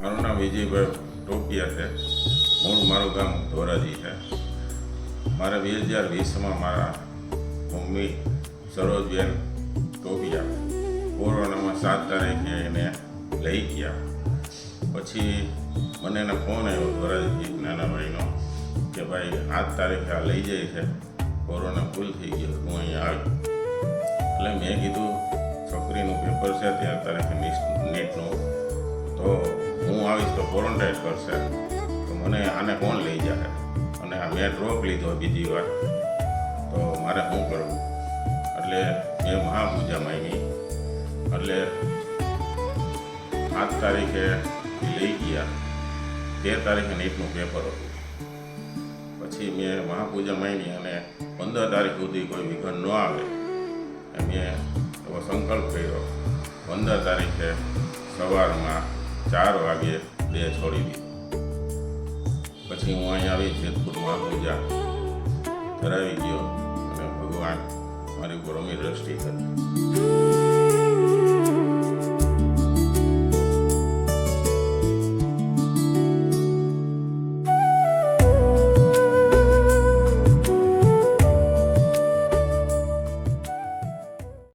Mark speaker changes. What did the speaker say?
Speaker 1: મારું નામ વિજયભાઈ ટોપિયા છે. મૂળ મારું ગામ ધોરાજી છે. મારે બે હજાર વીસમાં મારા મમ્મી સરોજબેન ટોપિયા કોરોનામાં સાત તારીખે એને લઈ ગયા. પછી મને એને ફોન આવ્યો ધોરાજી નાના ભાઈનો કે ભાઈ આઠ તારીખે આ લઈ જાય છે. કોરોના ફૂલ થઈ ગયો, હું અહીંયા આવ્યો એટલે મેં કીધું, છોકરીનું પેપર છે ત્યાં તારીખે નેટનું ક્વોરન્ટાઇન કરશે. તો મને આને કોણ લઈ જાય? અને આ મેં ડ્રોપ લીધો બીજી વાર. તો મારે શું કરવું? એટલે મેં મહાપૂજા માંગી. એટલે આઠ તારીખે લઈ ગયા. તેર તારીખે નીટનું પેપર હતું. પછી મેં મહાપૂજા માંગી અને પંદર તારીખ સુધી કોઈ વિઘન ન આવે. મેં એવો સંકલ્પ કર્યો. પંદર તારીખે સવારમાં ચાર વાગે બે છોડી દીધી પછી હું અહીં આવી જેતપુરમાં પૂજા કરાવી ગયો અને ભગવાન મારી ઉપર દ્રષ્ટિ કરી.